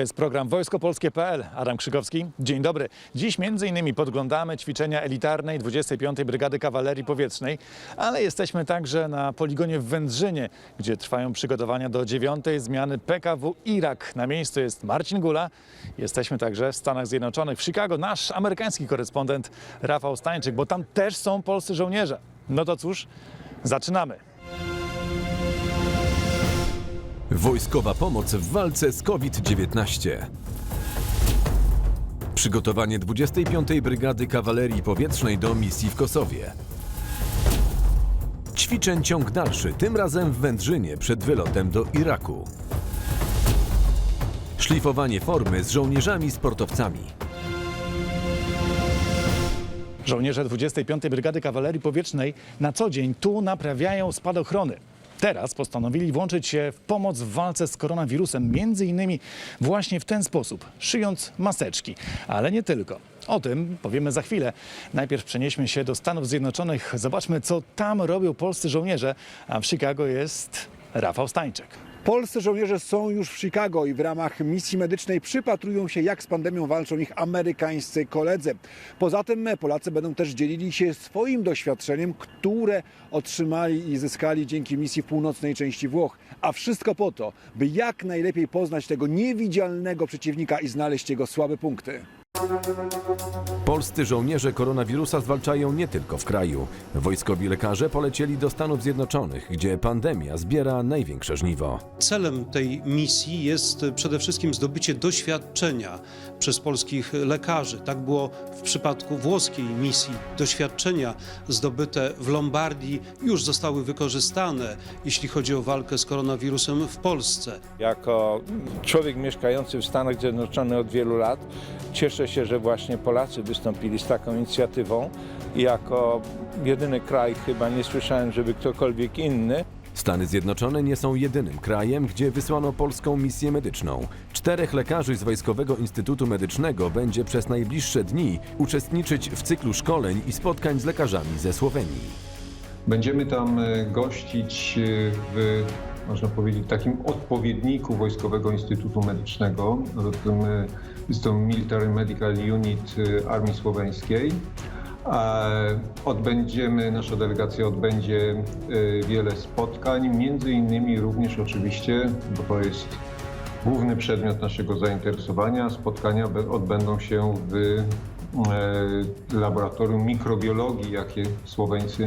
jest program wojskopolskie.pl. Adam Krzykowski. Dzień dobry. Dziś innymi podglądamy ćwiczenia elitarnej 25. Brygady Kawalerii Powietrznej, ale jesteśmy także na poligonie w Wędrzynie, gdzie trwają przygotowania do dziewiątej zmiany PKW Irak. Na miejscu jest Marcin Gula. Jesteśmy także w Stanach Zjednoczonych, w Chicago. Nasz amerykański korespondent Rafał Stańczyk, bo tam też są polscy żołnierze. No to cóż, zaczynamy. Wojskowa pomoc w walce z COVID-19. Przygotowanie 25. Brygady Kawalerii Powietrznej do misji w Kosowie. Ćwiczeń ciąg dalszy, tym razem w Wędrzynie przed wylotem do Iraku. Szlifowanie formy z żołnierzami sportowcami. Żołnierze 25. Brygady Kawalerii Powietrznej na co dzień tu naprawiają spadochrony. Teraz postanowili włączyć się w pomoc w walce z koronawirusem, między innymi właśnie w ten sposób, szyjąc maseczki. Ale nie tylko. O tym powiemy za chwilę. Najpierw przenieśmy się do Stanów Zjednoczonych. Zobaczmy, co tam robią polscy żołnierze, a w Chicago jest Rafał Stańczyk. Polscy żołnierze są już w Chicago i w ramach misji medycznej przypatrują się, jak z pandemią walczą ich amerykańscy koledzy. Poza tym Polacy będą też dzielili się swoim doświadczeniem, które otrzymali i zyskali dzięki misji w północnej części Włoch. A wszystko po to, by jak najlepiej poznać tego niewidzialnego przeciwnika i znaleźć jego słabe punkty. Polscy żołnierze koronawirusa zwalczają nie tylko w kraju. Wojskowi lekarze polecieli do Stanów Zjednoczonych, gdzie pandemia zbiera największe żniwo. Celem tej misji jest przede wszystkim zdobycie doświadczenia przez polskich lekarzy. Tak było w przypadku włoskiej misji. Doświadczenia zdobyte w Lombardii już zostały wykorzystane, jeśli chodzi o walkę z koronawirusem w Polsce. Jako człowiek mieszkający w Stanach Zjednoczonych od wielu lat cieszę się, że właśnie Polacy wystąpili z taką inicjatywą i jako jedyny kraj chyba nie słyszałem, żeby ktokolwiek inny Stany Zjednoczone nie są jedynym krajem, gdzie wysłano polską misję medyczną. Czterech lekarzy z Wojskowego Instytutu Medycznego będzie przez najbliższe dni uczestniczyć w cyklu szkoleń i spotkań z lekarzami ze Słowenii. Będziemy tam e, gościć e, w, można powiedzieć, takim odpowiedniku Wojskowego Instytutu Medycznego. E, Jest to Military Medical Unit e, Armii Słoweńskiej. A Odbędziemy, nasza delegacja odbędzie e, wiele spotkań, między innymi również oczywiście, bo to jest główny przedmiot naszego zainteresowania, spotkania odbędą się w e, laboratorium mikrobiologii, jakie Słoweńcy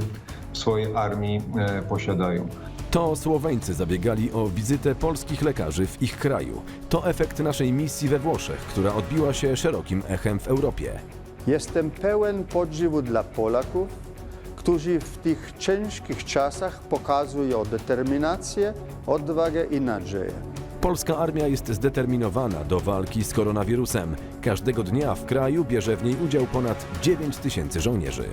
w swojej armii e, posiadają. To Słoweńcy zabiegali o wizytę polskich lekarzy w ich kraju. To efekt naszej misji we Włoszech, która odbiła się szerokim echem w Europie. Jestem pełen podziwu dla Polaków, którzy w tych ciężkich czasach pokazują determinację, odwagę i nadzieję. Polska armia jest zdeterminowana do walki z koronawirusem. Każdego dnia w kraju bierze w niej udział ponad 9 tysięcy żołnierzy.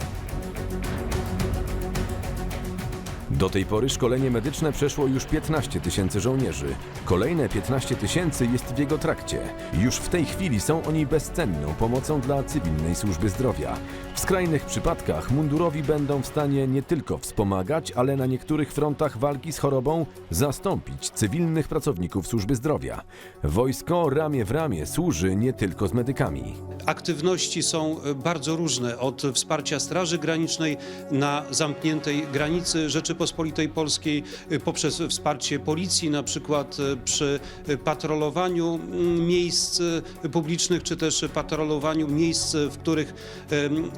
Do tej pory szkolenie medyczne przeszło już 15 tysięcy żołnierzy. Kolejne 15 tysięcy jest w jego trakcie. Już w tej chwili są oni bezcenną pomocą dla cywilnej służby zdrowia. W skrajnych przypadkach mundurowi będą w stanie nie tylko wspomagać, ale na niektórych frontach walki z chorobą zastąpić cywilnych pracowników służby zdrowia. Wojsko ramię w ramię służy nie tylko z medykami. Aktywności są e, bardzo różne, od wsparcia Straży Granicznej na zamkniętej granicy Rzeczypospolitej Polskiej, e, poprzez wsparcie policji, na przykład e, przy patrolowaniu mm, miejsc e, publicznych, czy też patrolowaniu miejsc, w których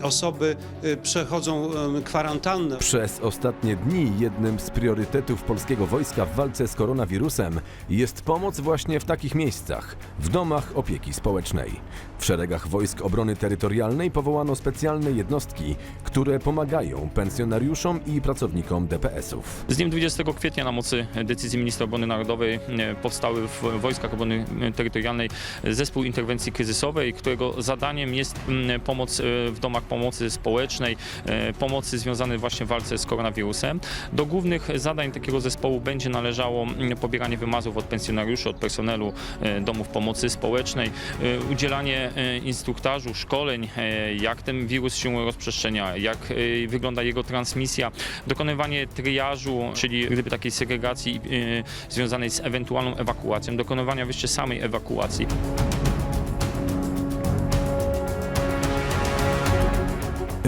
osoby przechodzą kwarantannę. Przez ostatnie dni jednym z priorytetów polskiego wojska w walce z koronawirusem jest pomoc właśnie w takich miejscach, w domach opieki społecznej. W szeregach Wojsk Obrony Terytorialnej powołano specjalne jednostki, które pomagają pensjonariuszom i pracownikom DPS-ów. Z dniem 20 kwietnia na mocy decyzji ministra obrony narodowej e, powstały w Wojskach Obrony Terytorialnej zespół interwencji kryzysowej, którego zadaniem jest pomoc e, w domach pomocy społecznej, e, pomocy związanej właśnie w walce z koronawirusem. Do głównych zadań takiego zespołu będzie należało pobieranie wymazów od pensjonariuszy, od personelu domów pomocy społecznej, udzielanie instruktażu, szkoleń, jak ten wirus się rozprzestrzenia, jak wygląda jego transmisja, dokonywanie treningu triażu, czyli gdyby takiej segregacji y, związanej z ewentualną ewakuacją, dokonywania jeszcze samej ewakuacji.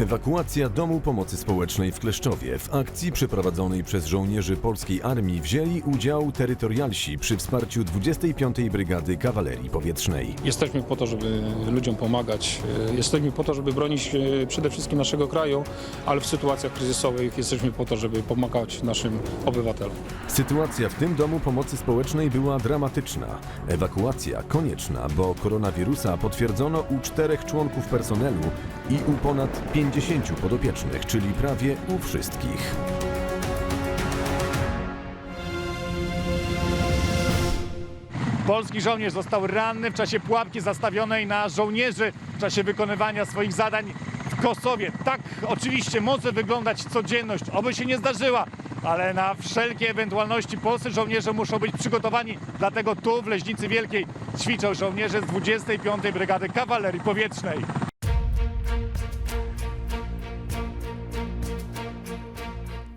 Ewakuacja Domu Pomocy Społecznej w Kleszczowie. W akcji przeprowadzonej przez żołnierzy polskiej armii wzięli udział terytorialsi przy wsparciu 25. Brygady Kawalerii Powietrznej. Jesteśmy po to, żeby ludziom pomagać. Jesteśmy po to, żeby bronić e, przede wszystkim naszego kraju, ale w sytuacjach kryzysowych jesteśmy po to, żeby pomagać naszym obywatelom. Sytuacja w tym domu pomocy społecznej była dramatyczna. Ewakuacja konieczna, bo koronawirusa potwierdzono u czterech członków personelu i u ponad 50 podopiecznych, czyli prawie u wszystkich. Polski żołnierz został ranny w czasie pułapki zastawionej na żołnierzy w czasie wykonywania swoich zadań w Kosowie. Tak oczywiście może wyglądać codzienność, oby się nie zdarzyła, ale na wszelkie ewentualności polscy żołnierze muszą być przygotowani. Dlatego tu w Leźnicy Wielkiej ćwiczą żołnierze z 25. Brygady Kawalerii Powietrznej.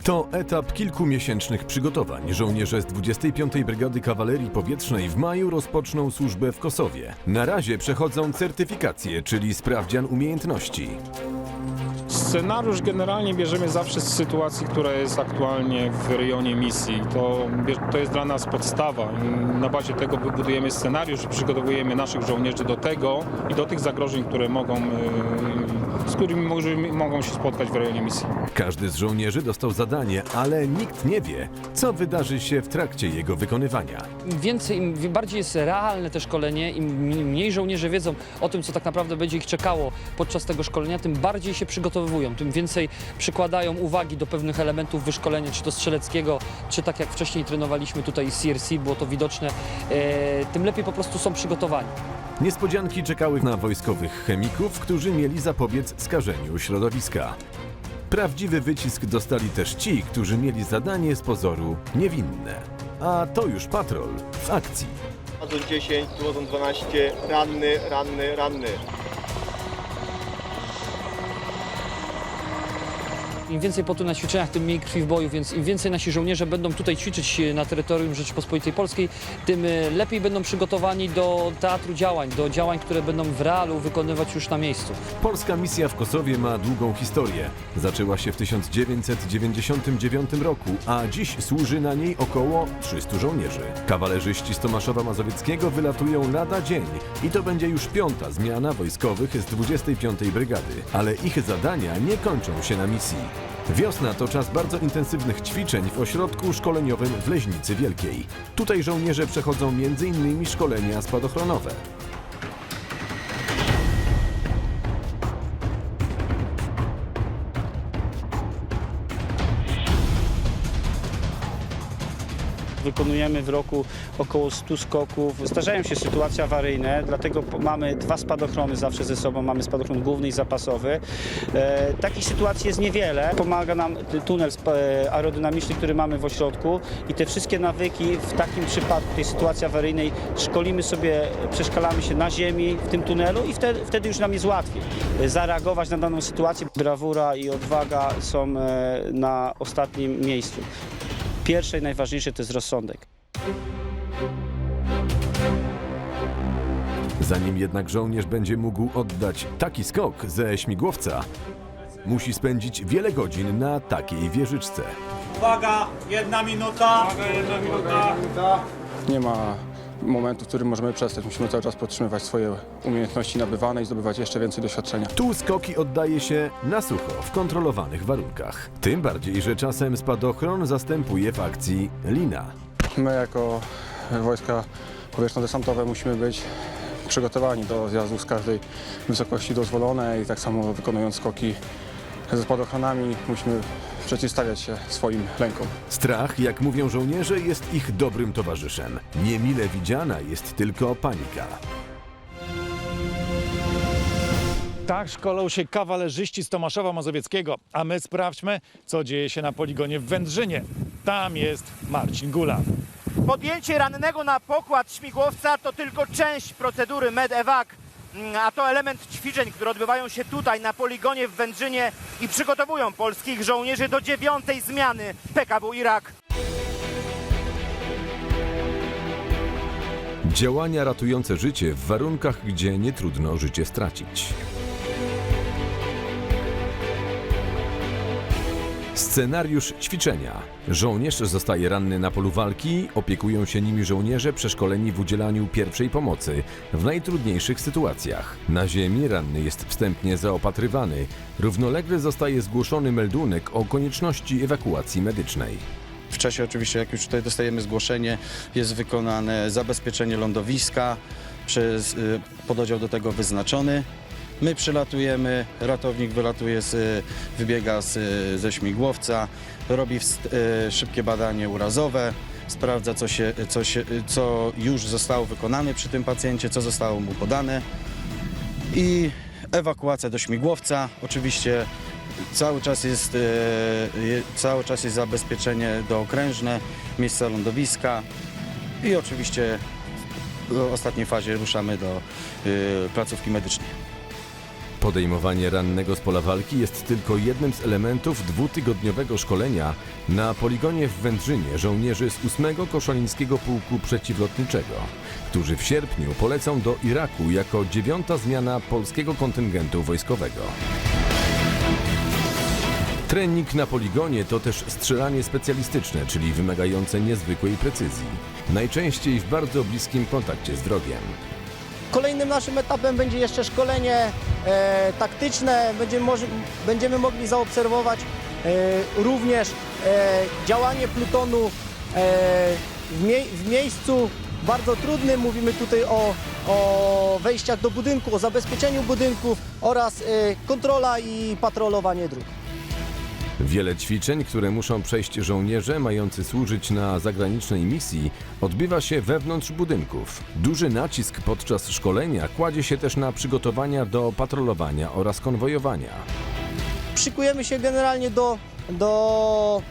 To etap kilkumiesięcznych przygotowań. Żołnierze z 25. Brygady Kawalerii Powietrznej w maju rozpoczną służbę w Kosowie. Na razie przechodzą certyfikację, czyli sprawdzian umiejętności. Scenariusz generalnie bierzemy zawsze z sytuacji, która jest aktualnie w rejonie misji. To, to jest dla nas podstawa. Na bazie tego budujemy scenariusz i przygotowujemy naszych żołnierzy do tego i do tych zagrożeń, które mogą, e, z którymi może- mogą się spotkać w rejonie misji. Każdy z żołnierzy dostał zadanie, ale nikt nie wie, co wydarzy się w trakcie jego wykonywania. Im więcej, im bardziej jest realne te szkolenie, im mniej żołnierze wiedzą o tym, co tak naprawdę będzie ich czekało podczas tego szkolenia, tym bardziej się przygotowują, tym więcej przykładają uwagi do pewnych elementów wyszkolenia, czy to strzeleckiego, czy tak jak wcześniej trenowaliśmy tutaj CRC, było to widoczne, e, tym lepiej po prostu są przygotowani. Niespodzianki czekały na wojskowych chemików, którzy mieli zapobiec skażeniu środowiska. Prawdziwy wycisk dostali też ci, którzy mieli zadanie z pozoru niewinne. A to już patrol w akcji. Prowadzą 10, dowodzą 12, ranny, ranny, ranny. Im więcej potu na ćwiczeniach, tym mniej krwi w boju, więc im więcej nasi żołnierze będą tutaj ćwiczyć na terytorium Rzeczypospolitej Polskiej, tym e, lepiej będą przygotowani do teatru działań, do działań, które będą w realu wykonywać już na miejscu. Polska misja w Kosowie ma długą historię. Zaczęła się w 1999 roku, a dziś służy na niej około 300 żołnierzy. Kawalerzyści z Tomaszowa Mazowieckiego wylatują lada dzień i to będzie już piąta zmiana wojskowych z 25. Brygady. Ale ich zadania nie kończą się na misji. Wiosna to czas bardzo intensywnych ćwiczeń w ośrodku szkoleniowym w Leźnicy Wielkiej. Tutaj żołnierze przechodzą m.in. szkolenia spadochronowe. Wykonujemy w roku około 100 skoków. Zdarzają się sytuacje awaryjne, dlatego mamy dwa spadochrony zawsze ze sobą. Mamy spadochron główny i zapasowy. E, takich sytuacji jest niewiele. Pomaga nam tunel e, aerodynamiczny, który mamy w ośrodku i te wszystkie nawyki w takim przypadku, tej sytuacji awaryjnej szkolimy sobie, przeszkalamy się na ziemi w tym tunelu i wtedy, wtedy już nam jest łatwiej e, zareagować na daną sytuację. Brawura i odwaga są e, na ostatnim miejscu. Pierwsze i najważniejsze to jest rozsądek. Zanim jednak żołnierz będzie mógł oddać taki skok ze śmigłowca, musi spędzić wiele godzin na takiej wieżyczce. Nie ma momentu, w którym możemy przestać. Musimy cały czas podtrzymywać swoje umiejętności nabywane i zdobywać jeszcze więcej doświadczenia. Tu skoki oddaje się na sucho, w kontrolowanych warunkach. Tym bardziej, że czasem spadochron zastępuje w akcji lina. My jako wojska powietrzno-desantowe musimy być przygotowani do zjazdu z każdej wysokości dozwolonej i tak samo wykonując skoki ze spadochronami musimy przeciwstawiać się swoim lękom. Strach, jak mówią żołnierze, jest ich dobrym towarzyszem. Niemile widziana jest tylko panika. Tak szkolą się kawalerzyści z Tomaszowa Mazowieckiego, a my sprawdźmy, co dzieje się na poligonie w Wędrzynie. Tam jest Marcin Gula. Podjęcie rannego na pokład śmigłowca to tylko część procedury medevac. Mm, A to element ćwiczeń, które odbywają się tutaj na poligonie w Wędrzynie i przygotowują polskich żołnierzy do dziewiątej zmiany PKW Irak. Działania ratujące życie w warunkach, gdzie nie trudno życie stracić. Scenariusz ćwiczenia. Żołnierz zostaje ranny na polu walki, opiekują się nimi żołnierze przeszkoleni w udzielaniu pierwszej pomocy w najtrudniejszych sytuacjach. Na ziemi ranny jest wstępnie zaopatrywany. Równolegle zostaje zgłoszony meldunek o konieczności ewakuacji medycznej. W czasie oczywiście, jak już tutaj dostajemy zgłoszenie, jest wykonane zabezpieczenie lądowiska przez y, pododdział do tego wyznaczony. My przylatujemy, ratownik wylatuje, z, wybiega z, ze śmigłowca, robi wst- y, szybkie badanie urazowe, sprawdza co, się, co, się, co już zostało wykonane przy tym pacjencie, co zostało mu podane i ewakuacja do śmigłowca. Oczywiście cały czas jest, je- cały czas jest zabezpieczenie dookrężne, miejsca lądowiska i oczywiście w ostatniej fazie ruszamy do e, placówki medycznej. Podejmowanie rannego z pola walki jest tylko jednym z elementów dwutygodniowego szkolenia na poligonie w Wędrzynie żołnierzy z 8 Koszalińskiego Pułku Przeciwlotniczego, którzy w sierpniu polecą do Iraku jako dziewiąta zmiana polskiego kontyngentu wojskowego. Trening na poligonie to też strzelanie specjalistyczne, czyli wymagające niezwykłej precyzji, najczęściej w bardzo bliskim kontakcie z wrogiem. Kolejnym naszym etapem będzie jeszcze szkolenie e, taktyczne. Będziemy, będziemy mogli zaobserwować e, również e, działanie plutonu e, w, mie w miejscu bardzo trudnym. Mówimy tutaj o, o wejściach do budynku, o zabezpieczeniu budynków oraz e, kontrola i patrolowanie dróg. Wiele ćwiczeń, które muszą przejść żołnierze mający służyć na zagranicznej misji, odbywa się wewnątrz budynków. Duży nacisk podczas szkolenia kładzie się też na przygotowania do patrolowania oraz konwojowania. Szykujemy się generalnie do, do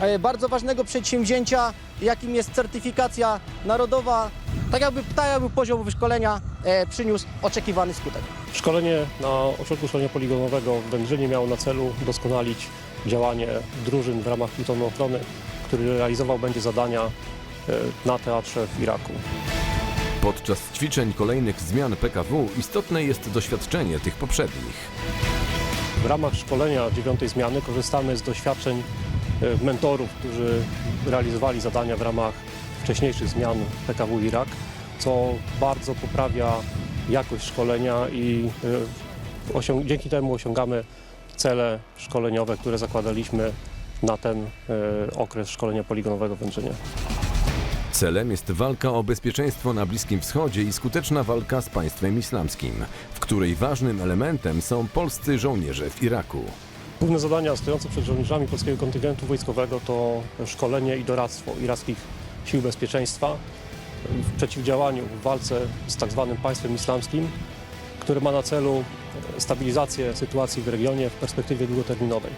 e, bardzo ważnego przedsięwzięcia, jakim jest certyfikacja narodowa. Tak jakby, tak jakby poziom wyszkolenia e, przyniósł oczekiwany skutek. Szkolenie na ośrodku szkolenia poligonowego w Wędrzynie miało na celu doskonalić działanie drużyn w ramach plutonu ochrony, który realizował będzie zadania e, na teatrze w Iraku. Podczas ćwiczeń kolejnych zmian PKW istotne jest doświadczenie tych poprzednich. W ramach szkolenia dziewiątej zmiany korzystamy z doświadczeń e, mentorów, którzy realizowali zadania w ramach wcześniejszych zmian PKW Irak, co bardzo poprawia jakość szkolenia i e, dzięki temu osiągamy cele szkoleniowe, które zakładaliśmy na ten e, okres szkolenia poligonowego w Wędrzynie. Celem jest walka o bezpieczeństwo na Bliskim Wschodzie i skuteczna walka z państwem islamskim, w której ważnym elementem są polscy żołnierze w Iraku. Główne zadania stojące przed żołnierzami polskiego kontyngentu wojskowego to szkolenie i doradztwo irackich sił bezpieczeństwa w przeciwdziałaniu w walce z tak zwanym państwem islamskim, które ma na celu stabilizację sytuacji w regionie w perspektywie długoterminowej.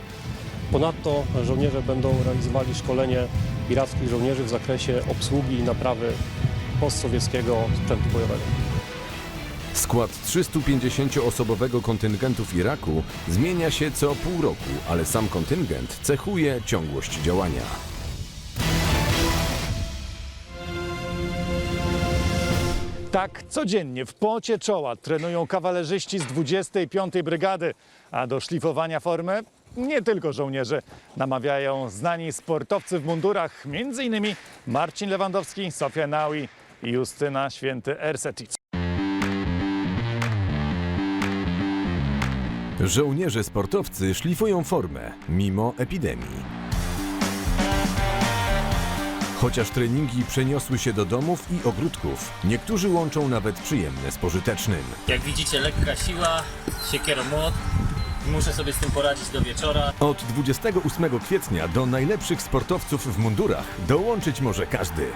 Ponadto żołnierze będą realizowali szkolenie irackich żołnierzy w zakresie obsługi i naprawy postsowieckiego sprzętu bojowego. Skład 350-osobowego kontyngentu w Iraku zmienia się co pół roku, ale sam kontyngent cechuje ciągłość działania. Tak codziennie w pocie czoła trenują kawalerzyści z 25. Brygady, a do szlifowania formy nie tylko żołnierze namawiają znani sportowcy w mundurach, m.in. Marcin Lewandowski, Sofia Naui i Justyna Święty-Ersetic. Żołnierze sportowcy szlifują formę mimo epidemii. Chociaż treningi przeniosły się do domów i ogródków, niektórzy łączą nawet przyjemne z pożytecznym. Jak widzicie, lekka siła, siekieromłot. Muszę sobie z tym poradzić do wieczora. Od 28 kwietnia do najlepszych sportowców w mundurach dołączyć może każdy.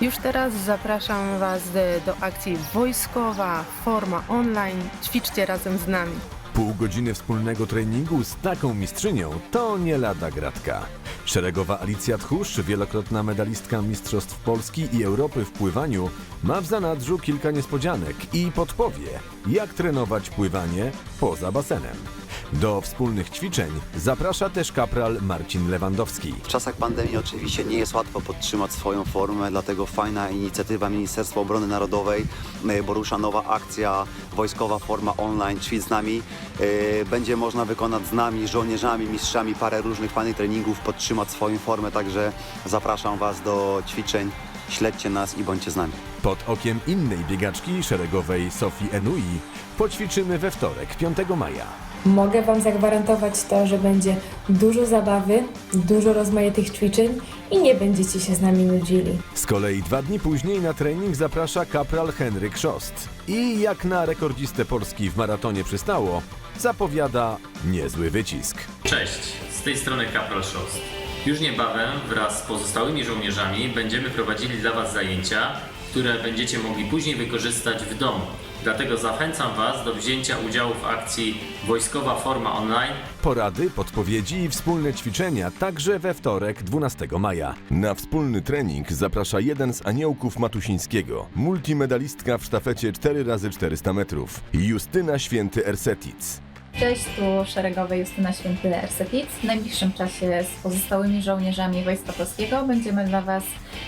Już teraz zapraszam Was do, do akcji Wojskowa Forma Online. Ćwiczcie razem z nami. Pół godziny wspólnego treningu z taką mistrzynią to nie lada gratka. Szeregowa Alicja Tchórz, wielokrotna medalistka Mistrzostw Polski i Europy w pływaniu, ma w zanadrzu kilka niespodzianek i podpowie, jak trenować pływanie poza basenem. Do wspólnych ćwiczeń zaprasza też kapral Marcin Lewandowski. W czasach pandemii oczywiście nie jest łatwo podtrzymać swoją formę, dlatego fajna inicjatywa Ministerstwa Obrony Narodowej, e, bo rusza nowa akcja Wojskowa Forma Online, ćwicz z nami. E, Będzie można wykonać z nami, żołnierzami, mistrzami parę różnych fajnych treningów, podtrzymać swoją formę, także zapraszam Was do ćwiczeń, śledźcie nas i bądźcie z nami. Pod okiem innej biegaczki szeregowej Sofii Enui poćwiczymy we wtorek, 5 maja. Mogę Wam zagwarantować to, że będzie dużo zabawy, dużo rozmaitych ćwiczeń i nie będziecie się z nami nudzili. Z kolei dwa dni później na trening zaprasza kapral Henryk Szost. I jak na rekordzistę Polski w maratonie przystało, zapowiada niezły wycisk. Cześć, z tej strony Kapral Szost. Już niebawem wraz z pozostałymi żołnierzami będziemy prowadzili dla Was zajęcia, które będziecie mogli później wykorzystać w domu. Dlatego zachęcam Was do wzięcia udziału w akcji Wojskowa Forma Online Porady, podpowiedzi i wspólne ćwiczenia także we wtorek 12 maja. Na wspólny trening zaprasza jeden z aniołków Matusińskiego, multimedalistka w sztafecie 4x400 metrów, Justyna Święty Ersetic. Cześć, tu szeregowy Justyna Święty Ersetic. W najbliższym czasie z pozostałymi żołnierzami Wojska Polskiego będziemy dla Was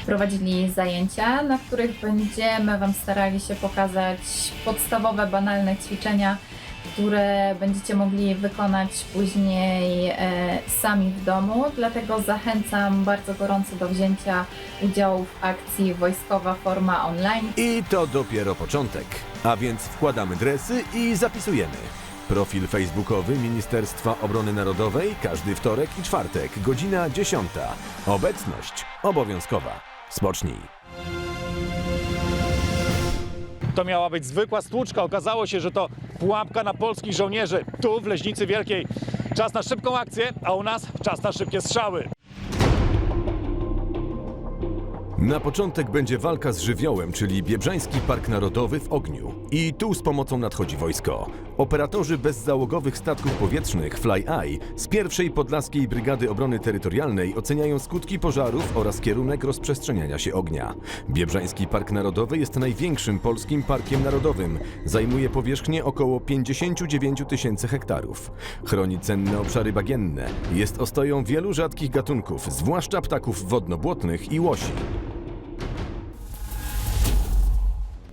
prowadzili zajęcia, na których będziemy Wam starali się pokazać podstawowe, banalne ćwiczenia, które będziecie mogli wykonać później e, sami w domu. Dlatego zachęcam bardzo gorąco do wzięcia udziału w akcji Wojskowa Forma Online. I to dopiero początek. A więc wkładamy dresy i zapisujemy. Profil facebookowy Ministerstwa Obrony Narodowej każdy wtorek i czwartek, godzina 10. Obecność obowiązkowa. Spocznij. To miała być zwykła stłuczka. Okazało się, że to pułapka na polskich żołnierzy. Tu w Leźnicy Wielkiej. Czas na szybką akcję, a u nas czas na szybkie strzały. Na początek będzie walka z żywiołem, czyli Biebrzański Park Narodowy w ogniu. I tu z pomocą nadchodzi wojsko. Operatorzy bezzałogowych statków powietrznych Fly Eye z pierwszej Podlaskiej Brygady Obrony Terytorialnej oceniają skutki pożarów oraz kierunek rozprzestrzeniania się ognia. Biebrzański Park Narodowy jest największym polskim parkiem narodowym. Zajmuje powierzchnię około 59 tysięcy hektarów. Chroni cenne obszary bagienne. Jest ostoją wielu rzadkich gatunków, zwłaszcza ptaków wodnobłotnych i łosi.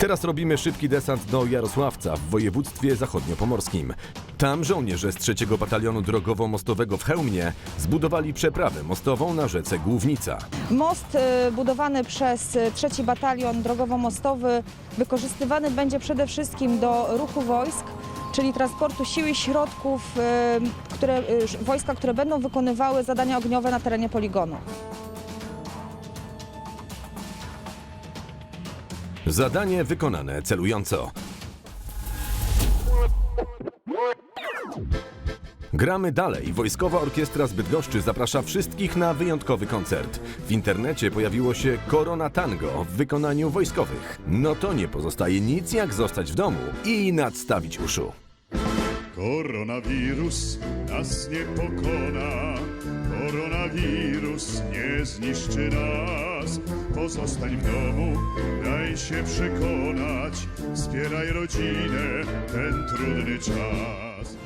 Teraz robimy szybki desant do Jarosławca w województwie zachodniopomorskim. Tam żołnierze z trzeciego batalionu drogowo-mostowego w Chełmie zbudowali przeprawę mostową na rzece Głównica. Most y, budowany przez y, trzeci batalion drogowo-mostowy wykorzystywany będzie przede wszystkim do ruchu wojsk, czyli transportu sił i środków, y, które, y, wojska, które będą wykonywały zadania ogniowe na terenie poligonu. Zadanie wykonane celująco. Gramy dalej. Wojskowa Orkiestra z Bydgoszczy zaprasza wszystkich na wyjątkowy koncert. W internecie pojawiło się Korona Tango w wykonaniu wojskowych. No to nie pozostaje nic jak zostać w domu i nadstawić uszu. Koronawirus nas nie pokona, koronawirus nie zniszczy nas. Pozostań w domu, daj się przekonać, wspieraj rodzinę, ten trudny czas.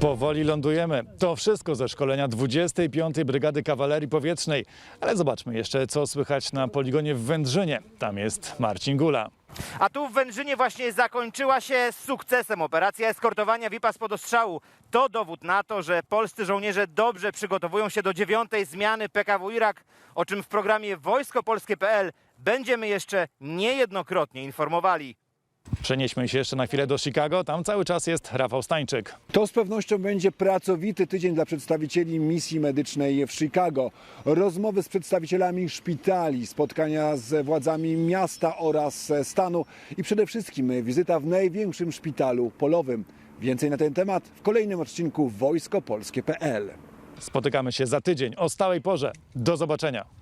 Powoli lądujemy. To wszystko ze szkolenia 25. Brygady Kawalerii Powietrznej. Ale zobaczmy jeszcze, co słychać na poligonie w Wędrzynie. Tam jest Marcin Gula. A tu w Wędrzynie właśnie zakończyła się sukcesem operacja eskortowania VIP-a spod ostrzału. To dowód na to, że polscy żołnierze dobrze przygotowują się do dziewiątej zmiany PKW Irak, o czym w programie wojskopolskie.pl będziemy jeszcze niejednokrotnie informowali. Przenieśmy się jeszcze na chwilę do Chicago. Tam cały czas jest Rafał Stańczyk. To z pewnością będzie pracowity tydzień dla przedstawicieli misji medycznej w Chicago. Rozmowy z przedstawicielami szpitali, spotkania z władzami miasta oraz stanu i przede wszystkim wizyta w największym szpitalu polowym. Więcej na ten temat w kolejnym odcinku wojskopolskie.pl. Spotykamy się za tydzień o stałej porze. Do zobaczenia.